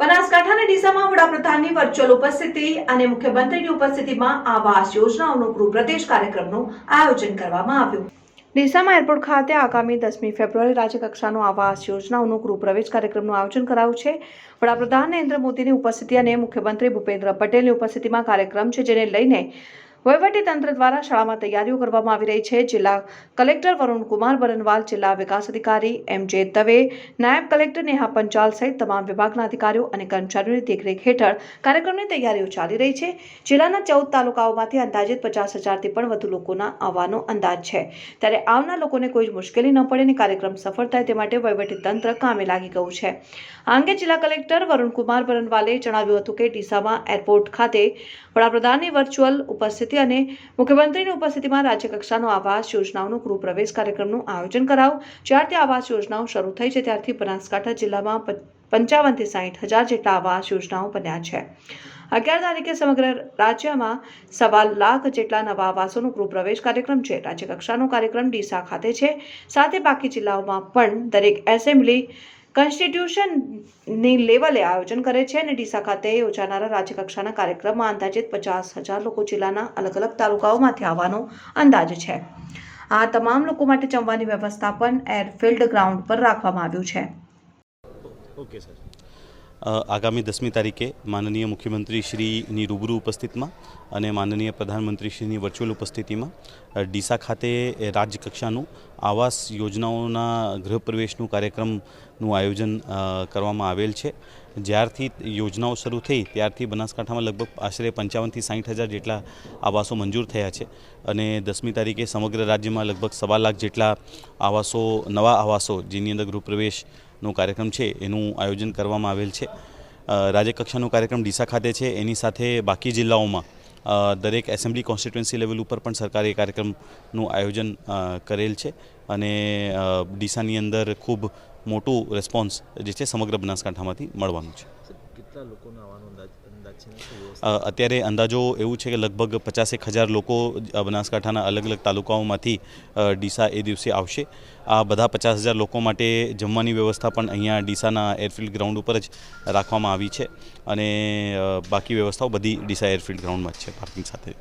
બનાસકાંઠા અને ડીસામાં વડાપ્રધાનની વર્ચ્યુઅલ ઉપસ્થિતિ અને મુખ્યમંત્રીની ઉપસ્થિતિમાં આવાસ યોજનાઓનો ગૃહપ્રદેશ કાર્યક્રમનું આયોજન કરવામાં આવ્યું. ડીસામાં એરપોર્ટ ખાતે આગામી દસમી ફેબ્રુઆરી રાજ્યકક્ષાનો આવાસ યોજનાઓનો ગૃહપ્રવેશ કાર્યક્રમનું આયોજન કરાયું છે. વડાપ્રધાન નરેન્દ્ર મોદીની ઉપસ્થિતિ અને મુખ્યમંત્રી ભૂપેન્દ્ર પટેલની ઉપસ્થિતિમાં કાર્યક્રમ છે, જેને લઈને તંત્ર દ્વારા શાળામાં તૈયારીઓ કરવામાં આવી રહી છે. જિલ્લા કલેક્ટર વરુણકુમાર બરનવાલ, જિલ્લા વિકાસ અધિકારી એમ જે દવે, નાયબ કલેક્ટર નેહા પંચાલ સહિત તમામ વિભાગના અધિકારીઓ અને કર્મચારીઓની દેખરેખ હેઠળ કાર્યક્રમની તૈયારીઓ ચાલી રહી છે. જિલ્લાના ચૌદ તાલુકાઓમાંથી અંદાજિત પચાસ હજારથી પણ વધુ લોકોના આવવાનો અંદાજ છે. ત્યારે આવનાર લોકોને કોઈ જ મુશ્કેલી ન પડે અને કાર્યક્રમ સફળ થાય તે માટે તંત્ર કામે લાગી ગયું છે. આ અંગે જિલ્લા કલેક્ટર વરુણકુમાર બરનવાલે જણાવ્યું હતું કે ડીસામાં એરપોર્ટ ખાતે વડાપ્રધાનની વર્ચ્યુઅલ ઉપસ્થિતિ અને મુખ્યમંત્રીની ઉપસ્થિતિમાં રાજ્યકક્ષાનો આવાસ યોજનાઓનો ગૃહપ્રવેશ કાર્યક્રમનું આયોજન કરાવું જ્યારથી આવાસ યોજનાઓ શરૂ થઈ છે, ત્યારથી બનાસકાંઠા જિલ્લામાં પંચાવનથી સાઠ હજાર જેટલા આવાસ યોજનાઓ બન્યા છે. અગિયાર તારીખે સમગ્ર રાજ્યમાં સવા લાખ જેટલા નવા આવાસોનો ગૃહ પ્રવેશ કાર્યક્રમ છે. રાજ્યકક્ષાનો કાર્યક્રમ ડીસા ખાતે છે. સાથે બાકી જિલ્લાઓમાં પણ દરેક એસેમ્બલી કોન્સ્ટિટ્યુશનની લેવલે આયોજન કરે છે અને ડીસા ખાતે યોજાનારા રાજ્યકક્ષાના કાર્યક્રમમાં અંદાજિત પચાસ હજાર લોકો જિલ્લાના અલગ અલગ તાલુકાઓમાંથી આવવાનો અંદાજ છે. આ તમામ લોકો માટે જમવાની વ્યવસ્થા પણ એરફિલ્ડ ગ્રાઉન્ડ પર રાખવામાં આવ્યું છે. ઓકે સર આગામી દસમી તારીખે માનનીય મુખ્યમંત્રી શ્રીની રૂબરૂ ઉપસ્થિતિમાં અને માનનીય પ્રધાનમંત્રી શ્રીની વર્ચ્યુઅલ ઉપસ્થિતિમાં ડીસા ખાતે રાજ્ય કક્ષાનું આવાસ યોજનાઓના ગૃહપ્રવેશનું કાર્યક્રમનું આયોજન કરવામાં આવેલ છે. જ્યારથી યોજનાઓ શરૂ થઈ, ત્યારથી બનાસકાંઠામાં લગભગ આશરે પંચાવનથી સાઠ હજાર જેટલા આવાસો મંજૂર થયા છે અને દસમી તારીખે સમગ્ર રાજ્યમાં લગભગ સવા લાખ જેટલા આવાસો, નવા આવાસો, જેની અંદર ગૃહપ્રવેશનો કાર્યક્રમ છે, એનું આયોજન કરવામાં આવેલ છે. રાજ્યકક્ષાનો કાર્યક્રમ ડીસા ખાતે છે, એની સાથે બાકી જિલ્લાઓમાં દરેક એસેમ્બલી કોન્સ્ટિટ્યુન્સી લેવલ ઉપર પણ સરકારે કાર્યક્રમનું આયોજન કરેલ છે અને ડીસાની અંદર ખૂબ મોટું રિસ્પોન્સ જે છે સમગ્ર બનાસકાંઠામાંથી મળવાનું છે. કેટલા લોકોનો આવવાનો અંદાજ? અત્યારે અંદાજો એવું છે કે લગભગ પચાસેક હજાર લોકો બનાસકાંઠાના અલગ અલગ તાલુકાઓમાંથી ડીસા એ દિવસે આવશે. આ બધા પચાસ હજાર લોકો માટે જમવાની વ્યવસ્થા પણ અહીંયા ડીસાના એરફિલ્ડ ગ્રાઉન્ડ ઉપર જ રાખવામાં આવી છે. અને બાકી વ્યવસ્થાઓ બધી ડીસા એરફિલ્ડ ગ્રાઉન્ડમાં જ છે, પાર્કિંગ સાથે.